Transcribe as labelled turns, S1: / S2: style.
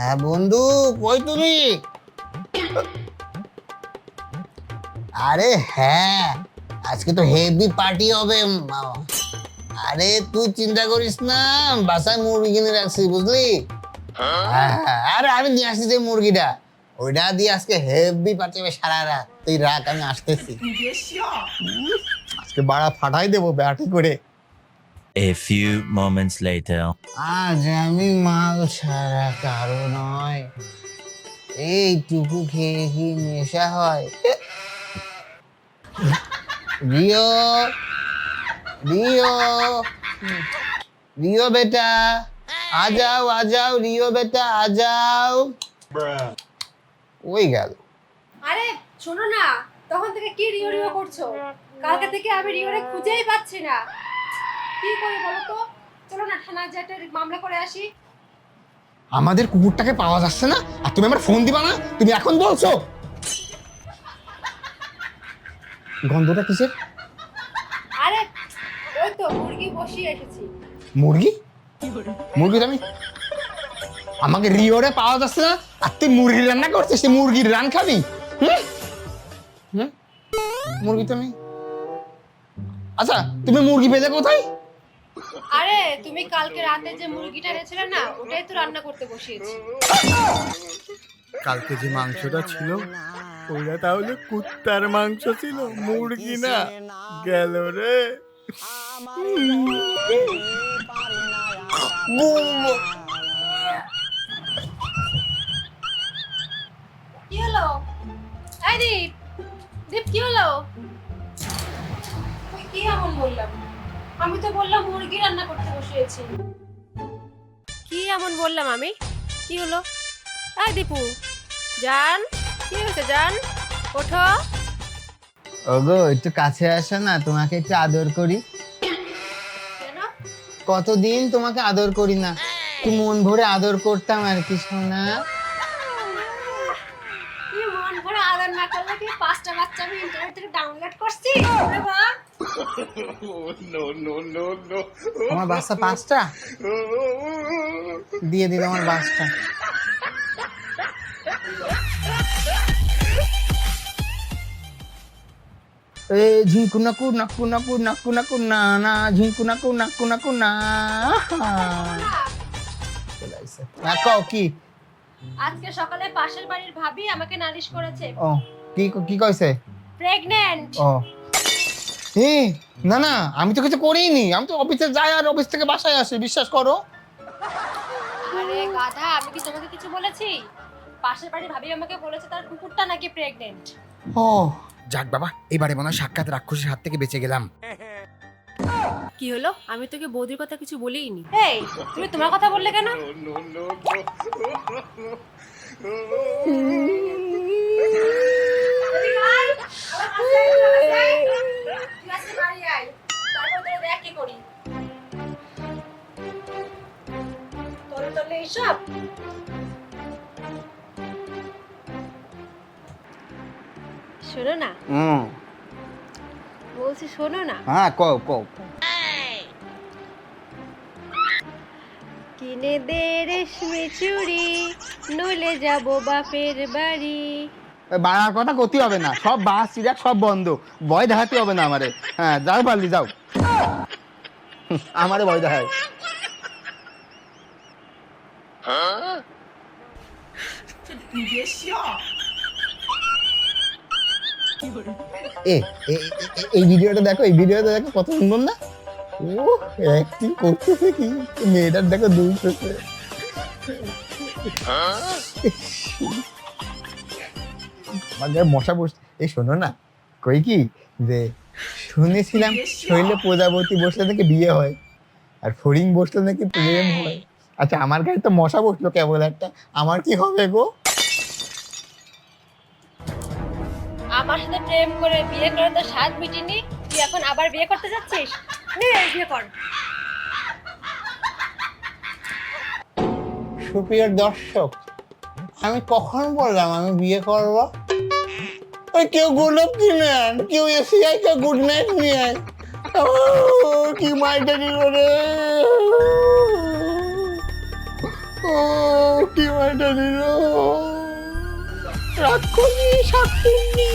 S1: হ্যাঁ বন্ধু কই তুমি? আরে হ্যাঁ আজকে তো হেভি পার্টি হবে আরে তুই চিন্তা করিস না বাসায় মুরগি কিনে রাখছি বুঝলি? হ্যাঁ, হ্যাঁ, আরে আমি নিয়ে আসছি যে মুরগিটা। ওইটা দিয়ে আজকে হেভি পার্টি হবে সারা রাত। তুই রাখ আমি আসতেছি। আজকে বাড়া ফাটাই দেবো ব্যাটি করে।
S2: A few moments later.
S1: আজ আমি মাল ছাড়া কারও নয়। এইটুকু খেয়ে কি নেশা হয়? রিও রিও রিও বেটা আজাও আজাও রিও বেটা আজাও ওই গেল।
S3: আরে শোনো না তখন থেকে কি রিও রিও করছ? কালকে থেকে আমি রিওরে খুঁজেই পাচ্ছি না। কি করি বলো তো? চলো না থানায় যে একটা মামলা করে আসি।
S1: আমাদের কুকুরটাকে পাওয়া যাচ্ছে না আর তুমি আমার ফোন দিবা না? তুমি এখন বলছো। গন্ধটা কিসের?
S3: আরে ওই তো মুরগি বসিয়ে রেখেছি।
S1: মুরগি? মুরগির আমি আমাকে রিওরে পাওয়া যাচ্ছে না আর তুই মুরগি রান্না করছিস তুই মুরগির রান খাবি? হুম? মুরগি তো নেই। আচ্ছা তুমি মুরগি পেলে কোথায়?
S3: আরে তুমি কালকে রাতে যে মুরগিটা এনেছিলে না ওটাই তো রান্না করতে বসিয়েছি।
S4: কালকে যে মাংসটা ছিল ওটা তাহলে কুত্তার মাংস ছিল মুরগি না। গেল রে।
S3: কি হলো? এই দীপ দীপ কি হলো? কি এমন বললাম? আমি তো বললাম মুরগি রান্না করতে বসিয়েছি। কি এমন বললাম আমি? কি হলো? এই দীপু জান কি হয়েছে জান? ওঠো।
S1: ওগো একটু কাছে আসো না তোমাকে একটু আদর করি। কতদিন তোমাকে আদর করি না? মন ভরে আদর করতাম আর কি শোনা
S3: তুই মন ভরে আদর না করলে কি পাঁচটা বাচ্চা আমি ইন্টারনেট থেকে ডাউনলোড করছি।
S1: আমার বাচ্চা পাঁচটা? দিয়ে দিল আমার বাসটা এ ঝিঙ্কু নাকু নাকু নাকু নাকু নাকু না না ঝিঙ্কু নাকু নাকু নাকু না। কি?
S3: আজকে সকালে পাশের বাড়ির ভাবি আমাকে নালিশ করেছে।
S1: ও। কি কি কইছে?
S3: প্রেগন্যান্ট
S1: ও। এ না না আমি তো কিছু করিনি। আমি তো অফিসে যাই আর অফিস থেকে বাসায় আসি বিশ্বাস করো।
S3: আরে গাধা আমি কি তোমাকে কিছু বলেছি? পাশের বাড়ির ভাবি আমাকে বলেছে তার কুকুরটা নাকি প্রেগন্যান্ট
S1: ও।
S4: যাক বাবা এবারে মনে হয় সাক্ষাৎ রাক্ষসের হাত থেকে বেঁচে গেলাম।
S5: কি হলো? আমি তোকে বৌদির কথা কিছু বলিনি।
S3: এই তুমি তোমার কথা বললে কেন? এইসব? শোনো না।
S1: হুম।
S3: বলছি শোনো না।
S1: হ্যাঁ কও কও।
S3: কিনে দে রেশমি চুড়ি নলে যাব বাপের বাড়ি।
S1: বাড়ার কথা করতে হবে না। সব বাস চিরাক সব বন্ধ। ভয় দেখাতে হবে না আমারে। হ্যাঁ যাও পারলি, যাও। আমারে ভয় দেখায়। এ এই ভিডিওটা দেখো, এই ভিডিওটা দেখো কত সুন্দর না? ও অ্যাক্টিং করতেছে কি? মেয়েটার দেখো দুই চোখে। আমার মশা বস এই শোনো না কই কি? যে শুনেছিলাম শৈলে প্রজাপতি বসলে নাকি বিয়ে হয় আর ফড়িং বসলে নাকি প্রেম হয়। আচ্ছা আমার গায়ে তো মশা বসল কেবল একটা আমার কি হবে গো?
S3: আমার সাথে প্রেম করে বিয়ে করে তো স্বাদ মিটিনি তুই এখন আবার বিয়ে করতে যাচ্ছিস? নে বিয়ে কর।
S1: সুপ্রিয় দর্শক আমি কখন বললাম আমি বিয়ে করব? ওই কেউ গোলাপ কিনে আন, কেউ এসিআই কেউ গুড নাইট নিয়ে আয়। কি মাইটা কি করে ও, কি মাইটা দিল রাক্ষসী শাকুন্নি